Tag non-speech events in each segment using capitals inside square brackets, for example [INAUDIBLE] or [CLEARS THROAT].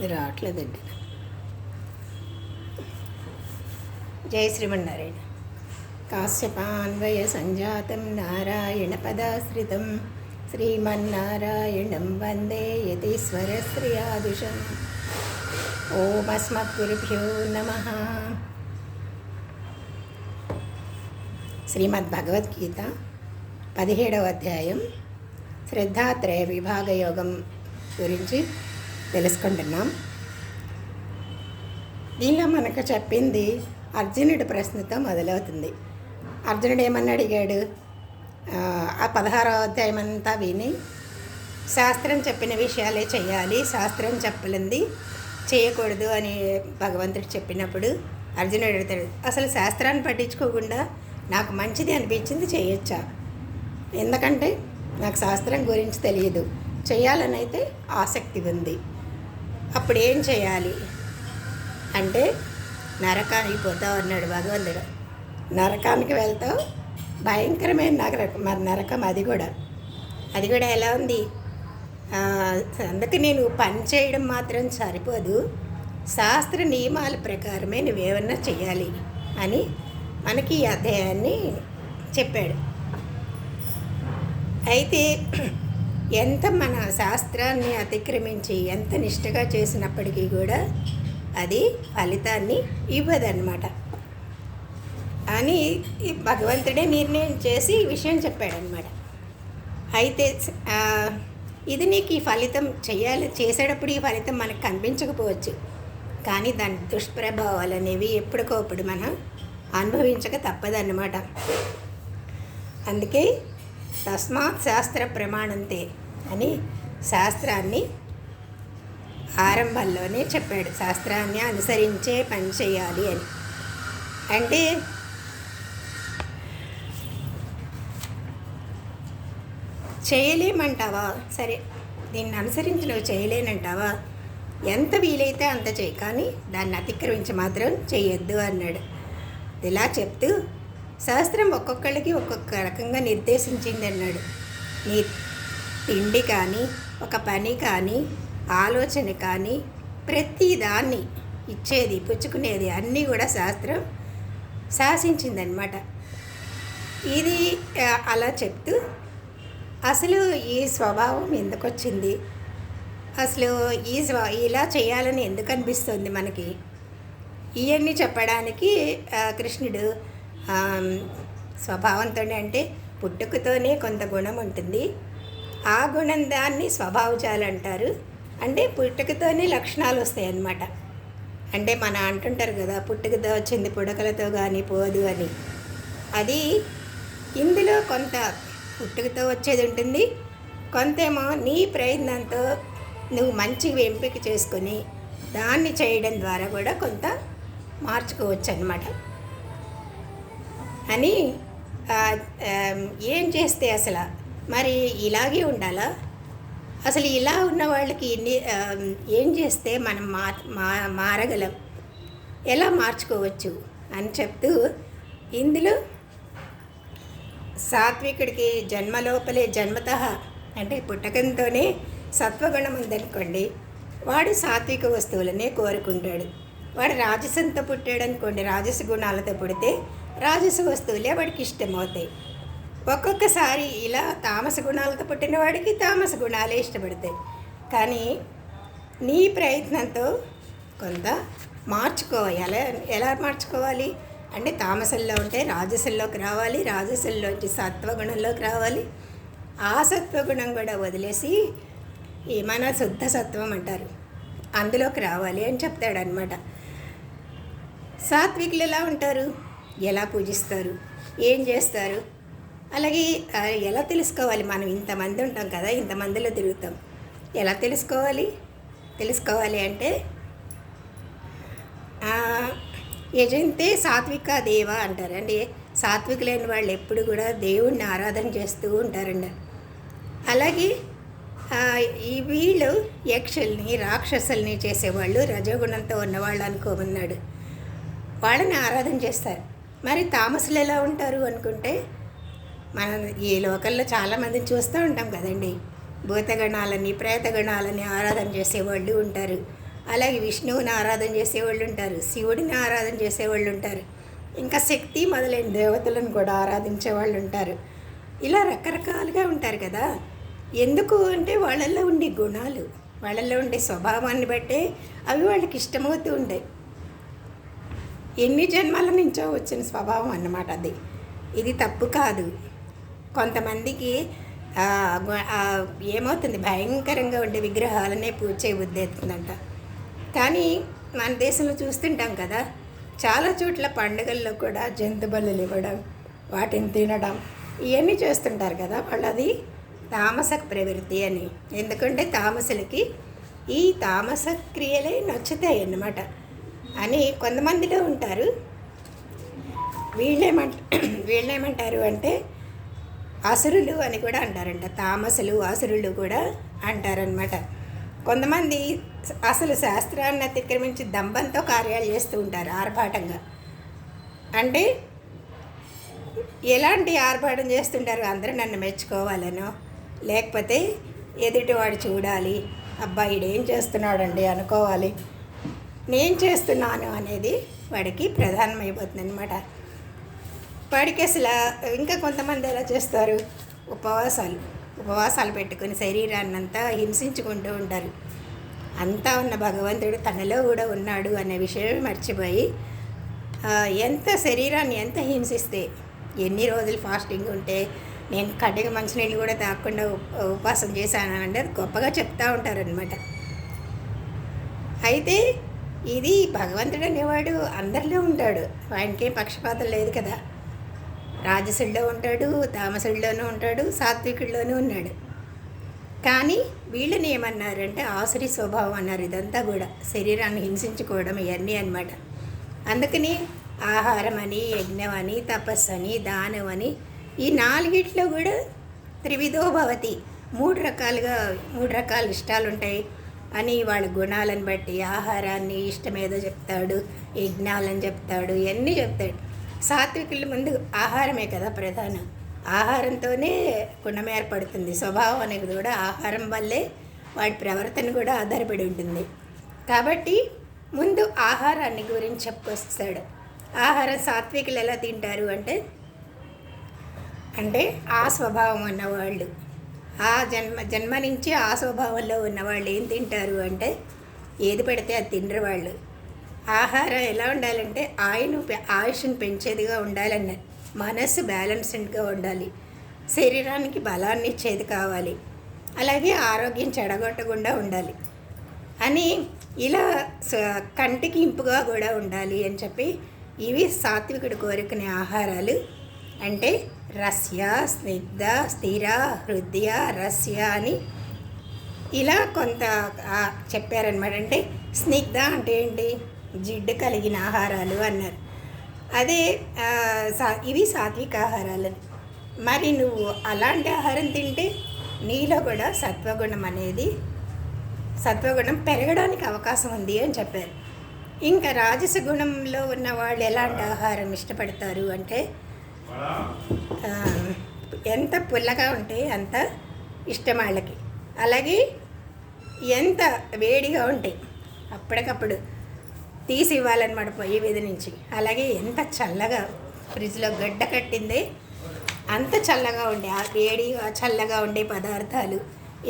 అది రావట్లేదండి. జై శ్రీమన్నారాయణ. కాశ్యపాన్వయ సంజాతం నారాయణ పదాశ్రితం శ్రీమన్నారాయణం వందే యతీశ్వర శ్రియాదుషం ఓమస్మద్గురుభ్యో నమ. శ్రీమద్భగవద్గీత పదిహేడవ అధ్యాయం. శ్రద్ధాత్రయ విభాగ యోగం గురించి తెలుసుకుంటున్నాం. దీనిలో మనకు చెప్పింది అర్జునుడి ప్రశ్నతో మొదలవుతుంది. అర్జునుడు ఏమని అడిగాడు? ఆ, పదహారో అధ్యాయం అంతా విని శాస్త్రం చెప్పిన విషయాలే చేయాలి శాస్త్రం చెప్పలేంది చేయకూడదు అని భగవంతుడు చెప్పినప్పుడు అర్జునుడు అడుగుతాడు అసలు శాస్త్రాన్ని పట్టించుకోకుండా నాకు మంచిది అనిపించింది చేయొచ్చా? ఎందుకంటే నాకు శాస్త్రం గురించి తెలియదు. చేయాలని అయితే ఆసక్తి ఉంది. అప్పుడు ఏం చేయాలి? అంటే నరకానికి పోతావు అన్నాడు భగవంతుడు. నరకానికి వెళ్తావు? భయంకరమైన నరకం మరి నరకం అది కూడా. అది కూడా ఎలా ఉంది? అందుకు అందుకే నేను పని చేయడం మాత్రం సరిపోదు. శాస్త్ర నియమాల ప్రకారమే నువ్వేమన్నా చేయాలి అని మనకి ఈ అధ్యాయాన్ని చెప్పాడు. అయితే ఎంత మన శాస్త్రాన్ని అతిక్రమించి ఎంత నిష్టగా చేసినప్పటికీ కూడా అది ఫలితాన్ని ఇవ్వదన్నమాట. అని భగవంతుడే నిర్ణయం చేసి ఈ విషయం చెప్పాడనమాట అయితే ఇది నీకు ఈ ఫలితం చేయాలి చేసేటప్పుడు ఈ ఫలితం మనకు కనిపించకపోవచ్చు. కానీ దాని దుష్ప్రభావాలు అనేవి ఎప్పటికోప్పుడు మనం అనుభవించక తప్పదన్నమాట. అందుకే తస్మాత్ శాస్త్ర ప్రమాణంతే. అని శాస్త్రాన్ని ఆరంభంలోనే చెప్పాడు. శాస్త్రాన్ని అనుసరించే పని చేయాలి అని. అంటే చేయలేమంటావా? సరే దీన్ని అనుసరించి నువ్వు చేయలేనంటావా? ఎంత వీలైతే అంత చేయి. కానీ దాన్ని అతిక్రమించి మాత్రం చేయొద్దు అన్నాడు. ఇలా చెప్తూ శాస్త్రం ఒక్కొక్కళ్ళకి ఒక్కొక్క రకంగా నిర్దేశించింది అన్నాడు నీ తిండి కానీ ఒక పని కానీ ఆలోచన కానీ ప్రతి దాన్ని ఇచ్చేది పుచ్చుకునేది అన్నీ కూడా శాస్త్రం శాసించిందనమాట ఇది అలా చెప్తూ అసలు ఈ స్వభావం ఎందుకు వచ్చింది అసలు ఈ స్వ ఇలా చేయాలని ఎందుకు అనిపిస్తుంది మనకి? ఇవన్నీ చెప్పడానికి కృష్ణుడు స్వభావంతోనే అంటే పుట్టుకతోనే కొంత గుణం ఉంటుంది. ఆ గుణం దాన్ని స్వభావజాలు అంటారు అంటే పుట్టుకతోనే లక్షణాలు వస్తాయి అన్నమాట అంటే మన అంటుంటారు కదా పుట్టుకతో వచ్చింది పుడకలతో కానీ పోదు అని. అది ఇందులో కొంత పుట్టుకతో వచ్చేది ఉంటుంది. కొంతేమో నీ ప్రయత్నంతో నువ్వు మంచిగా ఎంపిక చేసుకొని దాన్ని చేయడం ద్వారా కూడా కొంత మార్చుకోవచ్చు అన్నమాట అని ఏం చేస్తే అసలు మరి ఇలాగే ఉండాలా? అసలు ఇలా ఉన్న వాళ్ళకి ఎన్ని ఏం చేస్తే మనం మా మారగలం? ఎలా మార్చుకోవచ్చు? అని చెప్తూ ఇందులో సాత్వికుడికి జన్మలోపలే జన్మత అంటే పుట్టకంతోనే సత్వగుణం ఉందనుకోండి వాడు సాత్విక వస్తువులనే కోరుకుంటాడు. వాడు రాజసంతో పుట్టాడు అనుకోండి రాజస గుణాలతో పుడితే రాజస వస్తువులే వాడికి ఇష్టమవుతాయి. ఒక్కొక్కసారి ఇలా తామస గుణాలతో పుట్టిన వాడికి తామస గుణాలే ఇష్టపడతాయి. కానీ నీ ప్రయత్నంతో కొంత మార్చుకోవాలి. ఎలా ఎలా మార్చుకోవాలి? అంటే తామసంలో ఉంటే రాజసంలోకి రావాలి రాజసంలోంచి సత్వగుణంలోకి రావాలి. ఆ సత్వగుణం కూడా వదిలేసి ఏమైనా శుద్ధ సత్వం అంటారు. అందులోకి రావాలి అని చెప్తాడనమాట సాత్వికులు ఎలా ఉంటారు? ఎలా పూజిస్తారు? ఏం చేస్తారు? అలాగే ఎలా తెలుసుకోవాలి? మనం ఇంతమంది ఉంటాం కదా ఇంతమందిలో తిరుగుతాం. ఎలా తెలుసుకోవాలి? తెలుసుకోవాలి అంటే యజంతే సాత్విక దేవ అంటారు. సాత్వికులైన వాళ్ళు ఎప్పుడు కూడా దేవుణ్ణి ఆరాధన చేస్తూ ఉంటారండి అలాగే ఈ వీళ్ళు యక్షుల్ని రాక్షసుల్ని చేసేవాళ్ళు రజగుణంతో ఉన్నవాళ్ళు అనుకోమన్నాడు. వాళ్ళని ఆరాధన చేస్తారు. మరి తామసులు ఎలా ఉంటారు అనుకుంటే మనం ఈ లోకల్లో చాలామందిని చూస్తూ ఉంటాం కదండి. భూతగణాలని ప్రేతగణాలని ఆరాధన చేసేవాళ్ళు ఉంటారు. అలాగే విష్ణువుని ఆరాధన చేసేవాళ్ళు ఉంటారు శివుడిని ఆరాధన చేసేవాళ్ళు ఉంటారు. ఇంకా శక్తి మొదలైన దేవతలను కూడా ఆరాధించే వాళ్ళు ఉంటారు. ఇలా రకరకాలుగా ఉంటారు కదా. ఎందుకు అంటే వాళ్ళల్లో ఉండే గుణాలు వాళ్ళల్లో ఉండే స్వభావాన్ని బట్టే అవి వాళ్ళకి ఇష్టమవుతూ ఉంటాయి. ఎన్ని జన్మల నుంచో వచ్చిన స్వభావం అన్నమాట అది. ఇది తప్పు కాదు. కొంతమందికి ఏమవుతుంది? భయంకరంగా ఉండే విగ్రహాలనే పూజ చేయబుద్ధి అవుతుందంట కానీ మన దేశంలో చూస్తుంటాం కదా చాలా చోట్ల పండుగల్లో కూడా జంతు బలులు ఇవ్వడం వాటిని తినడం ఇవన్నీ చేస్తుంటారు కదా వాళ్ళది తామస ప్రవృత్తి అని. ఎందుకంటే తామసులకి ఈ తామస క్రియలే నచ్చుతాయి అన్నమాట అని కొంతమందిలో ఉంటారు. వీళ్ళేమంట [CLEARS THROAT] వీళ్ళేమంటారు అంటే అసురులు అని కూడా అంటారంట. తామసులు అసురులు కూడా అంటారనమాట కొంతమంది అసలు శాస్త్రాన్ని అతిక్రమించి దంబంతో కార్యాలు చేస్తూ ఉంటారు ఆర్భాటంగా. అంటే ఎలాంటి ఆర్భాటం చేస్తుంటారు? అందరూ నన్ను మెచ్చుకోవాలనో లేకపోతే ఎదుటివాడు చూడాలి అబ్బాయి ఏం చేస్తున్నాడండి అనుకోవాలి. నేను చేస్తున్నాను అనేది వాడికి ప్రధానమైపోతుంది అనమాట వాడికి అసలు ఇంకా కొంతమంది ఎలా చేస్తారు? ఉపవాసాలు ఉపవాసాలు పెట్టుకుని శరీరాన్ని అంతా హింసించుకుంటూ ఉంటారు. అంతా ఉన్న భగవంతుడు తనలో కూడా ఉన్నాడు అనే విషయం మర్చిపోయి ఎంత శరీరాన్ని ఎంత హింసిస్తే ఎన్ని రోజులు ఫాస్టింగ్ ఉంటే నేను కడ్డగ మంచినీళ్ళు కూడా తాగకుండా ఉపవాసం చేశాను అంటే అది గొప్పగా చెప్తూ ఉంటారనమాట అయితే ఇది భగవంతుడు అనేవాడు అందరిలో ఉంటాడు. ఆయనకేం పక్షపాతం లేదు కదా. రాజసుల్లో ఉంటాడు తామసుల్లోనూ ఉంటాడు సాత్వికుల్లోనూ ఉన్నాడు. కానీ వీళ్ళని ఏమన్నారంటే ఆసురి స్వభావం అన్నారు ఇదంతా కూడా. శరీరాన్ని హింసించుకోవడం ఇవన్నీ అన్నమాట. అందుకని ఆహారం అని యజ్ఞం అని తపస్సు అని దానం అని ఈ నాలుగిట్లో కూడా త్రివిధో భవతి. మూడు రకాలుగా మూడు రకాల ఇష్టాలు ఉంటాయి. అని వాళ్ళ గుణాలను బట్టి ఆహారాన్ని ఇష్టమేదో చెప్తాడు యజ్ఞాలని చెప్తాడు ఇవన్నీ చెప్తాడు. సాత్వికుల ముందు ఆహారమే కదా ప్రధానం. ఆహారంతోనే గుణం ఏర్పడుతుంది. స్వభావం అనేది కూడా ఆహారం వల్లే వాడి ప్రవర్తన కూడా ఆధారపడి ఉంటుంది. కాబట్టి ముందు ఆహారాన్ని గురించి చెప్పుకొస్తాడు ఆహారం సాత్వికులు ఎలా తింటారు అంటే అంటే ఆ స్వభావం ఉన్నవాళ్ళు ఆ జన్మ జన్మ నుంచి ఆ స్వభావంలో ఉన్నవాళ్ళు ఏం తింటారు అంటే ఏది పెడితే అది తినరు వాళ్ళు. ఆహారం ఎలా ఉండాలంటే ఆయన ఆయుష్ని పెంచేదిగా ఉండాలన్నారు మనస్సు బ్యాలెన్స్డ్గా ఉండాలి. శరీరానికి బలాన్ని ఇచ్చేది కావాలి. అలాగే ఆరోగ్యం చెడగొట్టకుండా ఉండాలి. అని ఇలా స- కంటికి ఇంపుగా కూడా ఉండాలి అని చెప్పి ఇవి సాత్వికుడు కోరుకునే ఆహారాలు. అంటే రస్య స్నిగ్ధ స్థిర హృదయ రస్య అని ఇలా కొంత చెప్పారనమాట అంటే స్నిగ్ధ అంటే ఏంటి? జిడ్డు కలిగిన ఆహారాలు అన్నారు. అదే సా ఇవి సాత్విక ఆహారాలు. మరి నువ్వు అలాంటి ఆహారం తింటే నీలో కూడా సత్వగుణం అనేది సత్వగుణం పెరగడానికి అవకాశం ఉంది అని చెప్పారు. ఇంకా రాజస గుణంలో ఉన్న వాళ్ళు ఎలాంటి ఆహారం ఇష్టపడతారు అంటే ఎంత పుల్లగా ఉంటే అంత ఇష్టం వాళ్ళకి. అలాగే ఎంత వేడిగా ఉంటాయి అప్పటికప్పుడు తీసి ఇవ్వాలన్నమాట పొయ్యి మీద నుంచి. అలాగే ఎంత చల్లగా ఫ్రిడ్జ్లో గడ్డ కట్టింది అంత చల్లగా ఉండే ఆ వేడిగా చల్లగా ఉండే పదార్థాలు.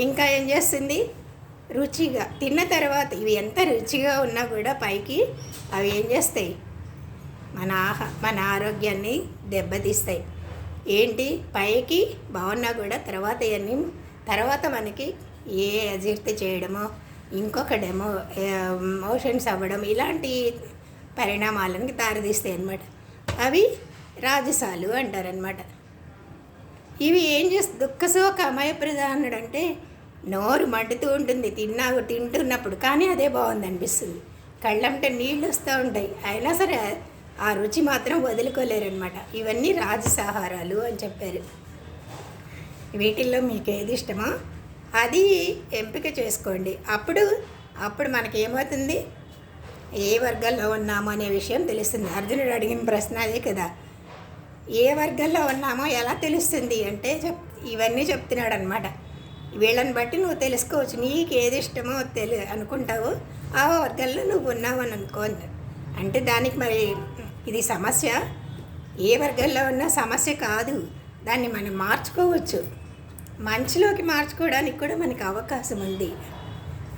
ఇంకా ఏం చేస్తుంది? రుచిగా తిన్న తర్వాత ఇవి ఎంత రుచిగా ఉన్నా కూడా పైకి అవి ఏం చేస్తాయి? మన ఆహా మన ఆరోగ్యాన్ని దెబ్బతీస్తాయి. ఏంటి? పైకి బాగున్నా కూడా తర్వాత ఇవన్నీ తర్వాత మనకి ఏ అజీర్తి చేయడమో ఇంకొక డెమో మోషన్స్ అవ్వడం ఇలాంటి పరిణామాలను దారితీస్తాయి అన్నమాట. అవి రాజసాలు అంటారనమాట ఇవి ఏం చేస్తే దుఃఖ శోక అమయప్రధానుడు అంటే నోరు మండుతూ ఉంటుంది. తిన్నా తింటున్నప్పుడు కానీ అదే బాగుంది అనిపిస్తుంది. కళ్ళంటే నీళ్ళు వస్తూ ఉంటాయి. అయినా సరే ఆ రుచి మాత్రం వదులుకోలేరనమాట ఇవన్నీ రాజసాహారాలు అని చెప్పారు. వీటిల్లో మీకు ఏది ఇష్టమో అది ఎంపిక చేసుకోండి. అప్పుడు అప్పుడు మనకి ఏమవుతుంది ఏ వర్గంలో ఉన్నామో అనే విషయం తెలుస్తుంది. అర్జునుడు అడిగిన ప్రశ్న అదే కదా. ఏ వర్గంలో ఉన్నామో ఎలా తెలుస్తుంది? అంటే చెప్ ఇవన్నీ చెప్తున్నాడు అనమాట వీళ్ళని బట్టి నువ్వు తెలుసుకోవచ్చు. నీకు ఏది ఇష్టమో తెలి అనుకుంటావు. ఆ వర్గాల్లో నువ్వు ఉన్నావు అని అనుకో అంటే దానికి మరి ఇది సమస్య. ఏ వర్గంలో ఉన్న సమస్య కాదు. దాన్ని మనం మార్చుకోవచ్చు. మంచిలోకి మార్చుకోవడానికి కూడా మనకి అవకాశం ఉంది.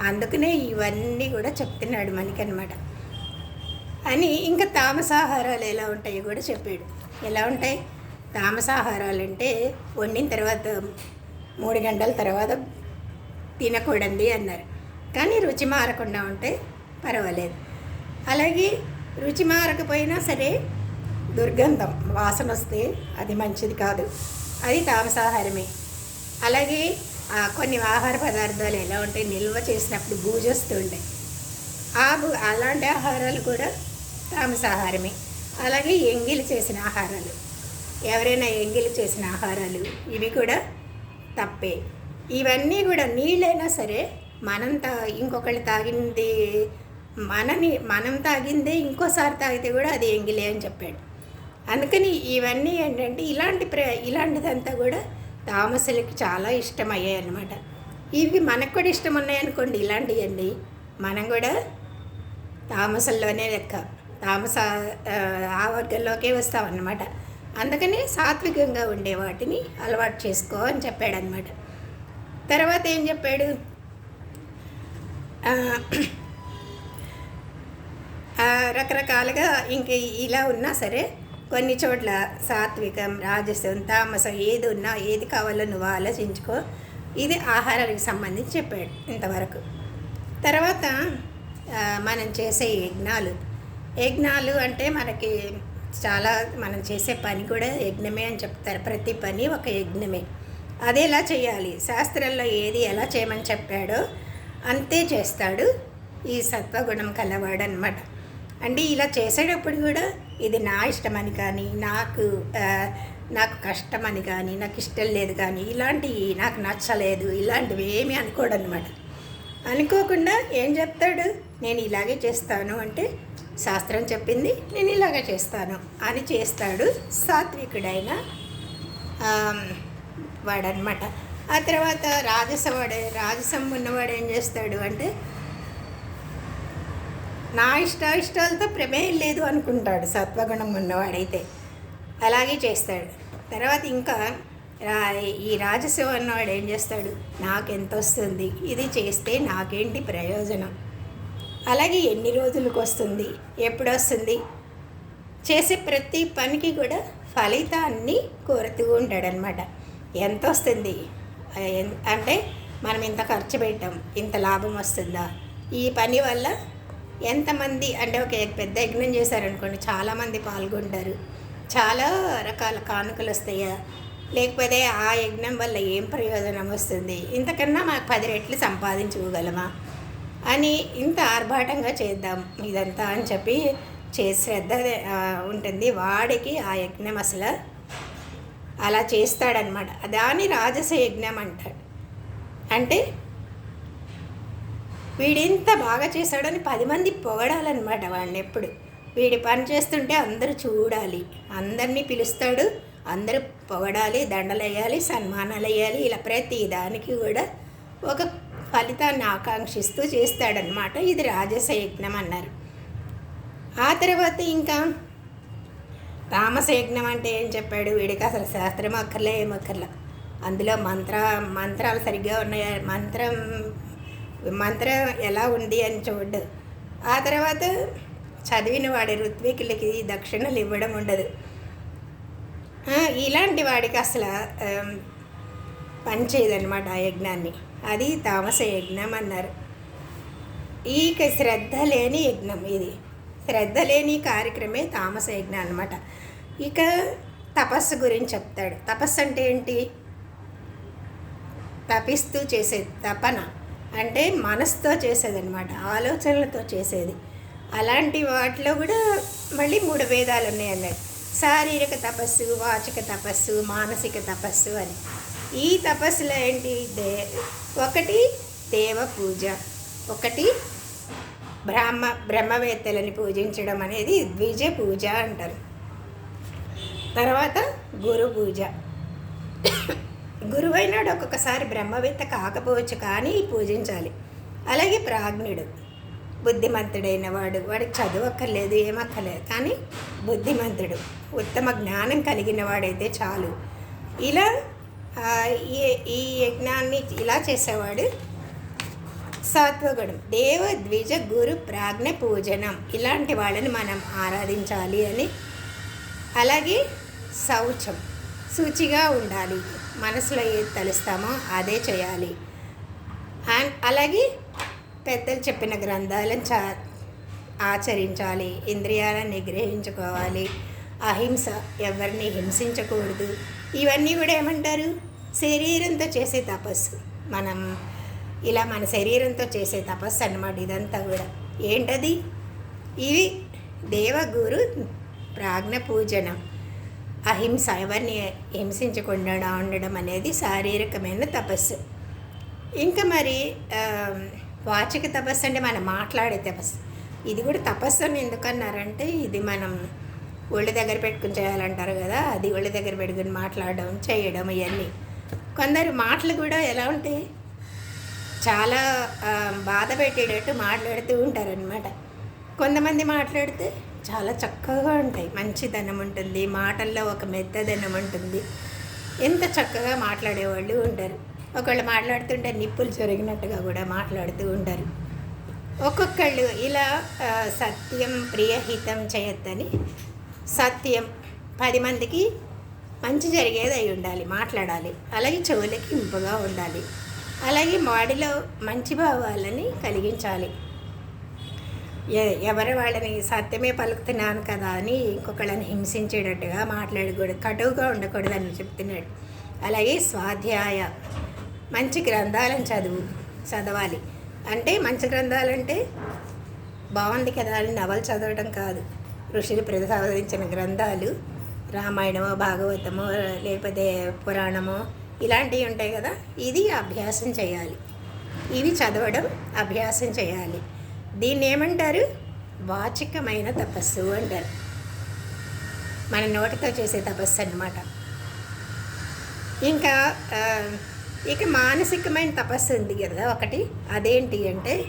అందుకనే ఇవన్నీ కూడా చెప్తున్నాడు మనకనమాట అని ఇంకా తామసాహారాలు ఎలా ఉంటాయో కూడా చెప్పాడు. ఎలా ఉంటాయి? తామసాహారాలు అంటే వండిన తర్వాత మూడు గంటల తర్వాత తినకూడదు అన్నారు. కానీ రుచి మారకుండా ఉంటే పర్వాలేదు. అలాగే రుచి మారకపోయినా సరే దుర్గంధం వాసన వస్తే అది మంచిది కాదు. అది తామసాహారమే. అలాగే కొన్ని ఆహార పదార్థాలు ఎలా ఉంటాయి నిల్వ చేసినప్పుడు బూజొస్తూ ఉంటాయి. ఆ బూ అలాంటి ఆహారాలు కూడా తామసాహారమే. అలాగే ఎంగిలి చేసిన ఆహారాలు. ఎవరైనా ఎంగిలి చేసిన ఆహారాలు ఇవి కూడా తప్పే. ఇవన్నీ కూడా నీళ్ళైనా సరే మనం తా ఇంకొకళ్ళు తాగింది మనని మనం తాగిందే ఇంకోసారి తాగితే కూడా అది ఎంగిలే అని చెప్పాడు. అందుకని ఇవన్నీ ఏంటంటే ఇలాంటి ప్ర ఇలాంటిదంతా కూడా తామసులకి చాలా ఇష్టమయ్యాయి అనమాట ఇవి మనకు కూడా ఇష్టం ఉన్నాయనుకోండి ఇలాంటివన్నీ మనం కూడా తామసంలోనే లెక్క తామస ఆ, వర్గంలోకే వస్తామన్నమాట. అందుకని సాత్వికంగా ఉండే వాటిని అలవాటు చేసుకో అని చెప్పాడనమాట తర్వాత ఏం చెప్పాడు? రకరకాలుగా ఇంక ఇలా ఉన్నా సరే కొన్ని చోట్ల సాత్వికం రాజసం తామసం ఏది ఉన్నా ఏది కావాలో నువ్వు ఆలోచించుకో. ఇది ఆహారానికి సంబంధించి చెప్పాడు ఇంతవరకు. తర్వాత మనం చేసే యజ్ఞాలు. యజ్ఞాలు అంటే మనకి చాలా మనం చేసే పని కూడా యజ్ఞమే అని చెప్తారు. ప్రతి పని ఒక యజ్ఞమే. అది ఎలా చేయాలి? శాస్త్రంలో ఏది ఎలా చేయమని చెప్పాడో అంతే చేస్తాడు ఈ సత్వగుణం కలవాడు అనమాట అంటే ఇలా చేసేటప్పుడు కూడా ఇది నా ఇష్టమని కానీ నాకు నాకు కష్టమని కానీ నాకు ఇష్టం లేదు కానీ ఇలాంటివి నాకు నచ్చలేదు ఇలాంటివి ఏమీ అనుకోడు అనమాట అనుకోకుండా ఏం చెప్తాడు? నేను ఇలాగే చేస్తాను అంటే శాస్త్రం చెప్పింది నేను ఇలాగే చేస్తాను అని చేస్తాడు సాత్వికుడైన వాడనమాట ఆ తర్వాత రాజసవాడే రాజసం ఉన్నవాడు ఏం చేస్తాడు అంటే నా ఇష్ట ఇష్టాలతో ప్రమేయం లేదు అనుకుంటాడు సత్వగుణం ఉన్నవాడైతే. అలాగే చేస్తాడు. తర్వాత ఇంకా రా- ఈ రాజశివ అన్నవాడు ఏం చేస్తాడు? నాకెంత వస్తుంది ఇది చేస్తే నాకేంటి ప్రయోజనం? అలాగే ఎన్ని రోజులకు వస్తుంది ఎప్పుడు వస్తుంది చేసే ప్రతి పనికి కూడా ఫలితాన్ని కోరుతూ ఉంటాడనమాట ఎంత వస్తుంది అంటే మనం ఇంత ఖర్చు పెట్టాం. ఇంత లాభం వస్తుందా? ఈ పని వల్ల ఎంతమంది అంటే ఒక పెద్ద యజ్ఞం చేశారనుకోండి చాలామంది పాల్గొంటారు. చాలా రకాల కానుకలు వస్తాయా? లేకపోతే ఆ యజ్ఞం వల్ల ఏం ప్రయోజనం వస్తుంది? ఇంతకన్నా మాకు పది రెట్లు సంపాదించుకోగలమా? అని ఇంత ఆర్భాటంగా చేద్దాం ఇదంతా అని చెప్పి చే శ్రద్ధ ఉంటుంది. వాడికి ఆ యజ్ఞం అసలు అలా చేస్తాడనమాట. దాని రాజస యజ్ఞం అంటాడు అంటే వీడింత బాగా చేశాడని పది మంది పొగడాలన్నమాట వాడిని ఎప్పుడు వీడి పని చేస్తుంటే అందరూ చూడాలి. అందరినీ పిలుస్తాడు. అందరూ పొగడాలి దండలు వేయాలి సన్మానాలు వేయాలి ఇలా ప్రతి దానికి కూడా ఒక ఫలితాన్ని ఆకాంక్షిస్తూ చేస్తాడనమాట ఇది రాజస యజ్ఞం అన్నారు. ఆ తర్వాత ఇంకా తామస యజ్ఞం అంటే ఏం చెప్పాడు? వీడికి అసలు శాస్త్రం అక్కర్లే ఏమక్కర్లే అందులో మంత్ర మంత్రాలు సరిగ్గా ఉన్నాయా? మంత్రం మంత్రం ఎలా ఉంది అని చూడు. ఆ తర్వాత చదివిన వాడి ఋత్వికులకి దక్షిణలు ఇవ్వడం ఉండదు. ఇలాంటి వాడికి అసలు పనిచేయదనమాట ఆ యజ్ఞాన్ని. అది తామస యజ్ఞం అన్నారు. ఈ శ్రద్ధ లేని యజ్ఞం ఇది. శ్రద్ధ లేని కార్యక్రమే తామస యజ్ఞం అనమాట ఇక తపస్సు గురించి చెప్తాడు. తపస్సు అంటే ఏంటి? తపిస్తూ చేసే తపన. అంటే మనసుతో చేసేదనమాట ఆలోచనలతో చేసేది. అలాంటి వాటిలో కూడా మళ్ళీ మూడు భేదాలు ఉన్నాయి అన్నాడు శారీరక తపస్సు వాచక తపస్సు మానసిక తపస్సు అని. ఈ తపస్సులో ఏంటి? దే ఒకటి దేవ పూజ ఒకటి బ్రహ్మ బ్రహ్మవేత్తలని పూజించడం అనేది ద్విజ పూజ అంటారు. తర్వాత గురు పూజ. గురువైనాడు ఒక్కొక్కసారి బ్రహ్మవేత్త కాకపోవచ్చు కానీ పూజించాలి. అలాగే ప్రాజ్ఞుడు. బుద్ధిమంతుడైన వాడు వాడికి చదువక్కర్లేదు ఏమక్కర్లేదు కానీ బుద్ధిమంతుడు. ఉత్తమ జ్ఞానం కలిగిన వాడైతే చాలు. ఇలా ఈ ఈ యజ్ఞాన్ని ఇలా చేసేవాడు. సాత్వగుణం దేవ ద్విజ గురు ప్రాజ్ఞ పూజనం. ఇలాంటి వాళ్ళని మనం ఆరాధించాలి అని. అలాగే శౌచం. శుచిగా ఉండాలి. మనసులో ఏది తలుస్తామో అదే చేయాలి. అండ్ అలాగే పెద్దలు చెప్పిన గ్రంథాలను చా ఆచరించాలి. ఇంద్రియాలను నిగ్రహించుకోవాలి. అహింస ఎవరిని హింసించకూడదు. ఇవన్నీ కూడా ఏమంటారు? శరీరంతో చేసే తపస్సు. మనం ఇలా మన శరీరంతో చేసే తపస్సు అన్నమాట ఇదంతా కూడా. ఏంటది? ఇవి దేవగురు ప్రాజ్ఞ పూజనం. అహింస ఎవరిని హింసించకుండా ఉండడం అనేది శారీరకమైన తపస్సు. ఇంకా మరి వాచిక తపస్సు అంటే మనం మాట్లాడే తపస్సు. ఇది కూడా తపస్సు అని ఎందుకన్నారంటే ఇది మనం ఒళ్ళు దగ్గర పెట్టుకుని చేయాలంటారు కదా అది ఒళ్ళు దగ్గర పెట్టుకుని మాట్లాడడం చేయడం ఇవన్నీ కొందరు మాటలు కూడా ఎలా ఉంటాయి చాలా బాధ పెట్టేటట్టు మాట్లాడుతూ ఉంటారనమాట కొంతమంది మాట్లాడితే చాలా చక్కగా ఉంటాయి. మంచిదనం ఉంటుంది మాటల్లో ఒక మెత్తదనం ఉంటుంది. ఎంత చక్కగా మాట్లాడేవాళ్ళు ఉంటారు. ఒకళ్ళు మాట్లాడుతుంటే నిప్పులు జరిగినట్టుగా కూడా మాట్లాడుతూ ఉంటారు. ఒక్కొక్కళ్ళు ఇలా సత్యం ప్రియహితం చేయొద్దని సత్యం పది మందికి మంచి జరిగేది అయి ఉండాలి మాట్లాడాలి. అలాగే చెవులకి ఇంపుగా ఉండాలి. అలాగే బాడీలో మంచి భావాలని కలిగించాలి. ఎవరి వాళ్ళని సత్యమే పలుకుతున్నాను కదా అని ఇంకొకళ్ళని హింసించేటట్టుగా మాట్లాడకూడదు కటువుగా ఉండకూడదని చెప్తున్నాడు. అలాగే స్వాధ్యాయ మంచి గ్రంథాలను చదువు చదవాలి. అంటే మంచి గ్రంథాలంటే బాగుంది కదా అని నవలు చదవడం కాదు. ఋషులు ప్రసాదించిన గ్రంథాలు రామాయణమో భాగవతమో లేకపోతే పురాణమో ఇలాంటివి ఉంటాయి కదా. ఇది అభ్యాసం చేయాలి. ఇవి చదవడం అభ్యాసం చేయాలి. దీన్ని ఏమంటారు వాచికమైన తపస్సు అంటారు. మన నోటితో చేసే తపస్సు అనమాట ఇంకా ఇక మానసికమైన తపస్సు ఉంది కదా ఒకటి. అదేంటి అంటే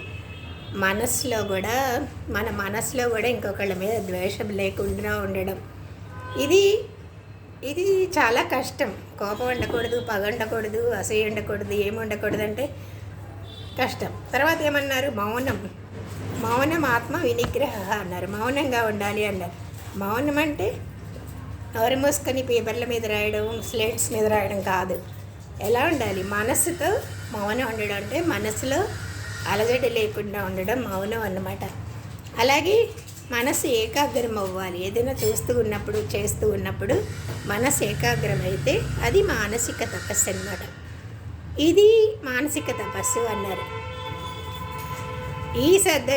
మనసులో కూడా మన మనసులో కూడా ఇంకొకళ్ళ మీద ద్వేషం లేకుండా ఉండడం. ఇది ఇది చాలా కష్టం. కోపం ఉండకూడదు పగ ఉండకూడదు అసూయ ఉండకూడదు ఏమి ఉండకూడదు అంటే కష్టం. తర్వాత ఏమన్నారు? మౌనం. మౌనం ఆత్మ వినిగ్రహ అన్నారు. మౌనంగా ఉండాలి అన్నారు. మౌనం అంటే నోరు మూసుకొని పేపర్ల మీద రాయడం స్లేట్స్ మీద రాయడం కాదు. ఎలా ఉండాలి? మనసుతో మౌనం ఉండడం అంటే మనసులో అలజడి లేకుండా ఉండడం మౌనం అన్నమాట. అలాగే మనసు ఏకాగ్రం అవ్వాలి. ఏదైనా చూస్తూ ఉన్నప్పుడు చేస్తూ ఉన్నప్పుడు మనసు ఏకాగ్రం అయితే అది మానసిక తపస్సు అన్నమాట. ఇది మానసిక తపస్సు అన్నారు. ఈ శ్రద్ధ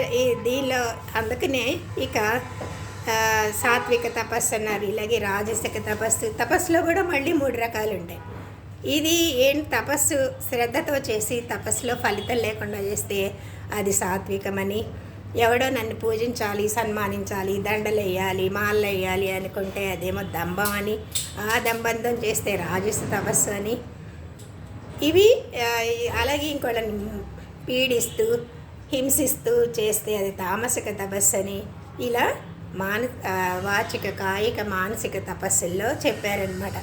దీనిలో అందుకనే ఇక సాత్విక తపస్సు అన్నారు. ఇలాగే రాజసిక తపస్సు. తపస్సులో కూడా మళ్ళీ మూడు రకాలు ఉంటాయి ఇది ఏం తపస్సు శ్రద్ధతో చేసి తపస్సులో ఫలితం లేకుండా చేస్తే అది సాత్వికమని. ఎవడో నన్ను పూజించాలి సన్మానించాలి దండలు వేయాలి అనుకుంటే అదేమో దంభం అని. ఆ దంబంధం చేస్తే రాజస తపస్సు అని. ఇవి అలాగే ఇంకోళ్ళని పీడిస్తూ హింసిస్తూ చేస్తే అది తామసిక తపస్సు అని ఇలా మాన వాచిక కాయిక మానసిక తపస్సుల్లో చెప్పారనమాట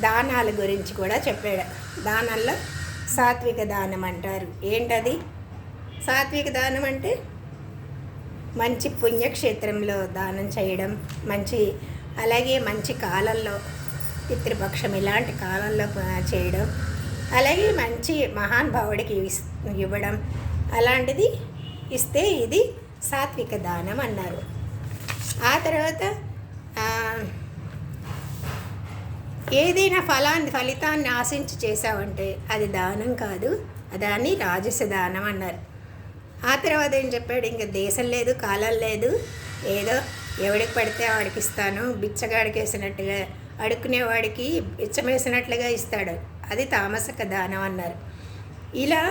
దానాల గురించి కూడా చెప్పాడు. దానాల్లో సాత్విక దానం అంటారు. ఏంటది? సాత్విక దానం అంటే మంచి పుణ్యక్షేత్రంలో దానం చేయడం మంచి అలాగే మంచి కాలంలో పితృపక్షం ఇలాంటి కాలంలో చేయడం అలాగే మంచి మహానుభావుడికి భావుడికి ఇవ్వడం అలాంటిది ఇస్తే ఇది సాత్విక దానం అన్నారు. ఆ తర్వాత ఏదైనా ఫలాన్ని ఫలితాన్ని ఆశించి చేసావంటే అది దానం కాదు దాన్ని రాజస దానం అన్నారు. ఆ తర్వాత ఏం చెప్పాడు? ఇంకా దేశం లేదు కాలం లేదు ఏదో ఎవడికి పడితే వాడికి ఇస్తాను బిచ్చగాడికి వేసినట్టుగా అడుక్కునేవాడికి బిచ్చమేసినట్లుగా ఇస్తాడు. అది తామసక దానం అన్నారు. ఇలా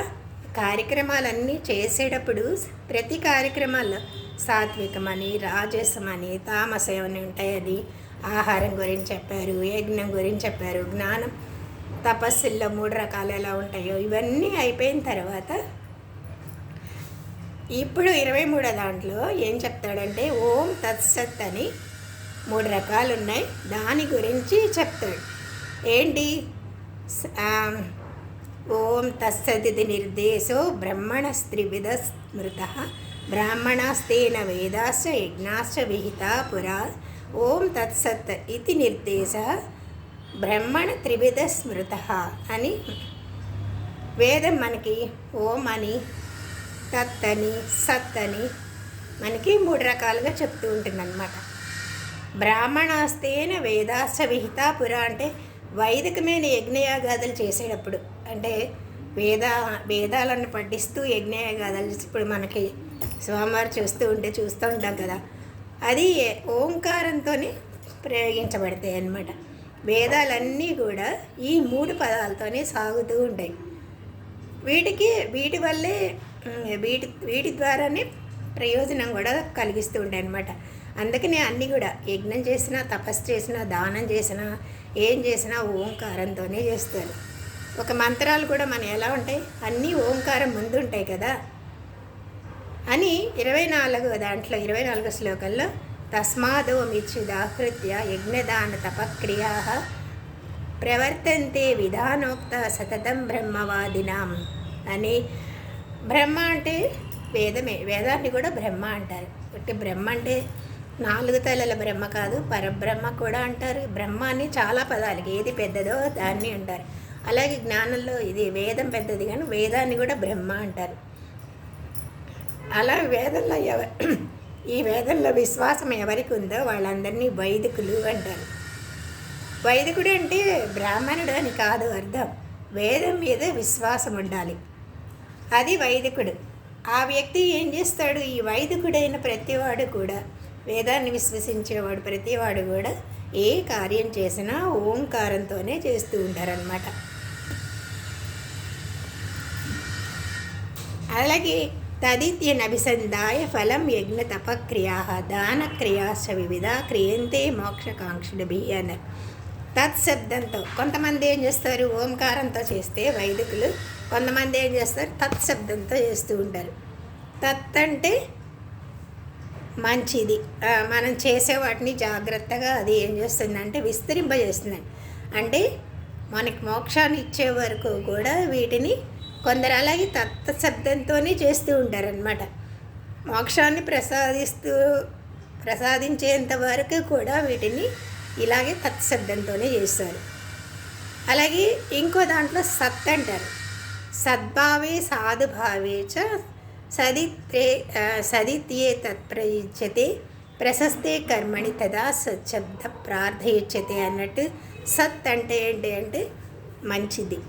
కార్యక్రమాలన్నీ చేసేటప్పుడు ప్రతి కార్యక్రమాల్లో సాత్వికమని రాజసమని తామసం ఉంటాయని ఆహారం గురించి చెప్పారు యజ్ఞం గురించి చెప్పారు జ్ఞానం తపస్సుల్లో మూడు రకాలు ఎలా ఉంటాయో ఇవన్నీ అయిపోయిన తర్వాత ఇప్పుడు ఇరవై మూడో దాంట్లో ఏం చెప్తాడంటే ఓం తత్సత్ అని మూడు రకాలు ఉన్నాయి దాని గురించి చెప్తాడు. ఏంటి? ఓం తత్సదితి నిర్దేశో బ్రహ్మణస్త్రివిధ స్మృత బ్రాహ్మణాస్తేన వేదాశ్చ యజ్ఞాశ్చ విహిత పురా. ఓం తత్సత్ ఇది నిర్దేశ బ్రహ్మణ త్రివిధ స్మృత అని వేదం మనకి ఓం అని తత్ అని సత్ అని మనకి మూడు రకాలుగా చెప్తూ ఉంటుంది అనమాట బ్రాహ్మణాస్తేన వేదాశ్చ విహిత పురా అంటే వైదికమైన యజ్ఞయాగాదులు చేసేటప్పుడు అంటే వేద వేదాలను పఠిస్తూ యజ్ఞయాగాదాలు ఇప్పుడు మనకి స్వామివారు చూస్తూ ఉంటే చూస్తూ ఉంటాం కదా. అది ఓంకారంతోనే ప్రయోగించబడతాయి అన్నమాట. వేదాలన్నీ కూడా ఈ మూడు పదాలతోనే సాగుతూ ఉంటాయి. వీటికి వీటి వల్లే వీటి వీటి ద్వారానే ప్రయోజనం కూడా కలిగిస్తూ ఉంటాయి అన్నమాట. అందుకనే అన్నీ కూడా యజ్ఞం చేసినా తపస్సు చేసినా దానం చేసినా ఏం చేసినా ఓంకారంతోనే చేస్తారు. ఒక మంత్రాలు కూడా మన ఎలా ఉంటాయి? అన్నీ ఓంకారం ముందు ఉంటాయి కదా. అని ఇరవై నాలుగు దాంట్లో ఇరవై నాలుగు శ్లోకంలో తస్మాదో మిచ్చుదాహృత్య యజ్ఞదాన తపక్రియా ప్రవర్తంతే విధానోక్త సతతం బ్రహ్మవాదినాం అని. బ్రహ్మ అంటే వేదమే వేదాన్ని కూడా బ్రహ్మ అంటారు. అంటే బ్రహ్మ అంటే నాలుగు తలల బ్రహ్మ కాదు పరబ్రహ్మ కూడా అంటారు. బ్రహ్మ అని చాలా పదాలకి ఏది పెద్దదో దాన్ని అంటారు. అలాగే జ్ఞానంలో ఇది వేదం పెద్దది కానీ వేదాన్ని కూడా బ్రహ్మ అంటారు. అలా వేదంలో ఎవ ఈ వేదంలో విశ్వాసం ఎవరికి ఉందో వాళ్ళందరినీ వైదికులు అంటారు. వైదికుడు అంటే బ్రాహ్మణుడు అని కాదు అర్థం. వేదం మీద విశ్వాసం ఉండాలి. అది వైదికుడు. ఆ వ్యక్తి ఏం చేస్తాడు? ఈ వైదికుడైన ప్రతివాడు కూడా వేదాన్ని విశ్వసించేవాడు ప్రతివాడు కూడా ఏ కార్యం చేసినా ఓంకారంతోనే చేస్తూ ఉంటారనమాట అలాగే తదిత్యనభిసంధాయ ఫలం యజ్ఞ తపక్రియా దానక్రియాశ్చ వివిధ క్రియంతే మోక్షకాంక్షుడిభి అన్నారు తత్శబ్దంతో కొంతమంది ఏం చేస్తారు? ఓంకారంతో చేస్తే వైదికులు కొంతమంది ఏం చేస్తారు? తత్శబ్దంతో చేస్తూ ఉంటారు. తత్ అంటే మంచిది మనం చేసే వాటిని జాగ్రత్తగా అది ఏం చేస్తుందంటే విస్తరింపజేస్తుందండి. అంటే మనకి మోక్షాన్ని ఇచ్చే వరకు కూడా వీటిని కొందరు అలాగే తత్త శబ్దంతోనే చేస్తూ ఉంటారనమాట మోక్షాన్ని ప్రసాదిస్తూ ప్రసాదించేంత వరకు కూడా వీటిని ఇలాగే తత్శబ్దంతోనే చేస్తారు. అలాగే ఇంకో దాంట్లో సత్ అంటారు. సద్భావే సాధుభావే చ సదిత్రే సదిత్యే తత్ప్రయుజ్యతే ప్రశస్తే కర్మణి తదా సచ్చబ్ద ప్రార్థయుచ్యతే అన్నట్టు సత్ అంటే ఏంటి అంటే మంచిది.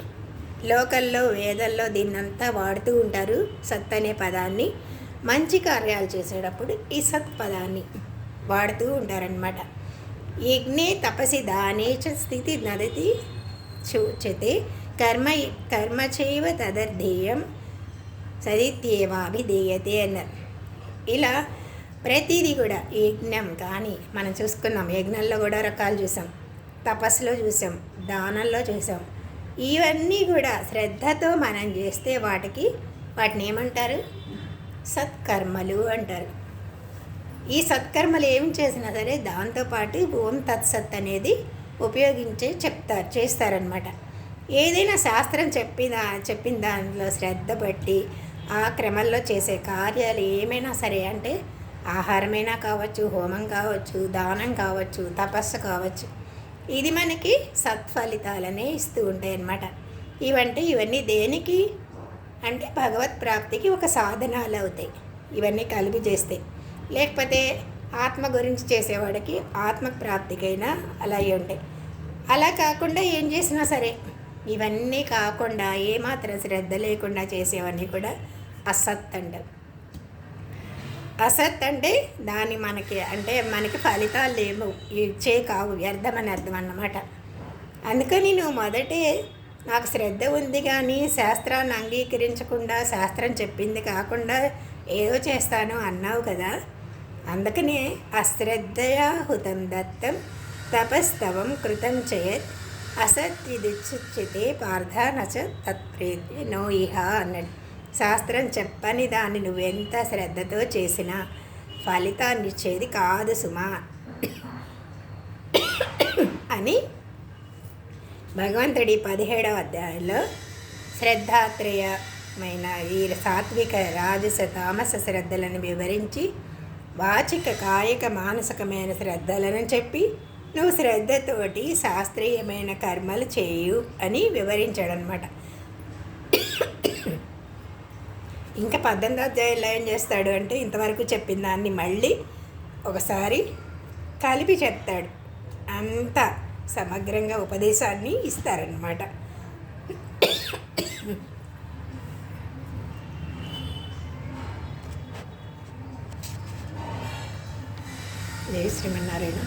లోకల్లో వేదల్లో దీన్నంతా వాడుతూ ఉంటారు సత్ అనే పదాన్ని. మంచి కార్యాలు చేసేటప్పుడు ఈ సత్ పదాన్ని వాడుతూ ఉంటారనమాట యజ్ఞే తపసి దానే స్థితి నదతి చూచతే కర్మ కర్మ తదర్ధేయం తదర్థేయం సదిత్యేవాభిధేయతే అన్నారు. ఇలా ప్రతిదీ కూడా యజ్ఞం కానీ మనం చూసుకున్నాం యజ్ఞంలో కూడా రకాలు చూసాం. తపస్సులో చూసాం దానంలో చూసాం ఇవన్నీ కూడా శ్రద్ధతో మనం చేస్తే వాటికి వాటిని ఏమంటారు? సత్కర్మలు అంటారు. ఈ సత్కర్మలు ఏం చేసినా సరే దాంతోపాటు ఓం తత్సత్ అనేది ఉపయోగించే చెప్తారు చేస్తారనమాట ఏదైనా శాస్త్రం చెప్పిన చెప్పిన దాంట్లో శ్రద్ధ బట్టి ఆ క్రమంలో చేసే కార్యాలు ఏమైనా సరే అంటే ఆహారమైనా కావచ్చు హోమం కావచ్చు దానం కావచ్చు తపస్సు కావచ్చు ఇది మనకి సత్ఫలితాలనే ఇస్తూ ఉంటాయి అన్నమాట ఇవంటే ఇవన్నీ దేనికి? అంటే భగవత్ ప్రాప్తికి ఒక సాధనాలు అవుతాయి ఇవన్నీ కలిపి చేస్తే. లేకపోతే ఆత్మ గురించి చేసేవాడికి ఆత్మ ప్రాప్తికైనా అలాగే ఉంటాయి. అలా కాకుండా ఏం చేసినా సరే ఇవన్నీ కాకుండా ఏమాత్రం శ్రద్ధ లేకుండా చేసేవన్నీ కూడా అసత్ అంటారు. అసత్ అంటే దాని మనకి అంటే మనకి ఫలితాలు లేవు. ఇచ్చే కావు వ్యర్థమని అర్థం అన్నమాట. అందుకని నువ్వు మొదటే నాకు శ్రద్ధ ఉంది కానీ శాస్త్రాన్ని అంగీకరించకుండా శాస్త్రం చెప్పింది కాకుండా ఏదో చేస్తాను అన్నావు కదా. అందుకనే అశ్రద్ధయా హుతం దత్తం తపస్తవం కృతం చేయత్ అసత్విదిచ్యుచ్యతే పార్థ నచ తత్ప్రీతి నో ఇహ అన్నట్టు. శాస్త్రం చెప్పని దాన్ని నువ్వెంత శ్రద్ధతో చేసినా ఫలితాన్ని ఇచ్చేది కాదు సుమా. అని భగవంతుడి పదిహేడవ అధ్యాయంలో శ్రద్ధాత్రయమైన ఈ సాత్విక రాజస తామస శ్రద్ధలను వివరించి వాచిక కాయిక మానసికమైన శ్రద్ధలను చెప్పి నువ్వు శ్రద్ధతోటి శాస్త్రీయమైన కర్మలు చేయు అని వివరించాడనమాట. ఇంకా పద్దెనిమిది అధ్యాయంలో ఏం చేస్తాడు అంటే ఇంతవరకు చెప్పిన దాన్ని మళ్ళీ ఒకసారి కలిపి చెప్తాడు. అంత సమగ్రంగా ఉపదేశాన్ని ఇస్తారనమాట జయ శ్రీమన్నారాయణ.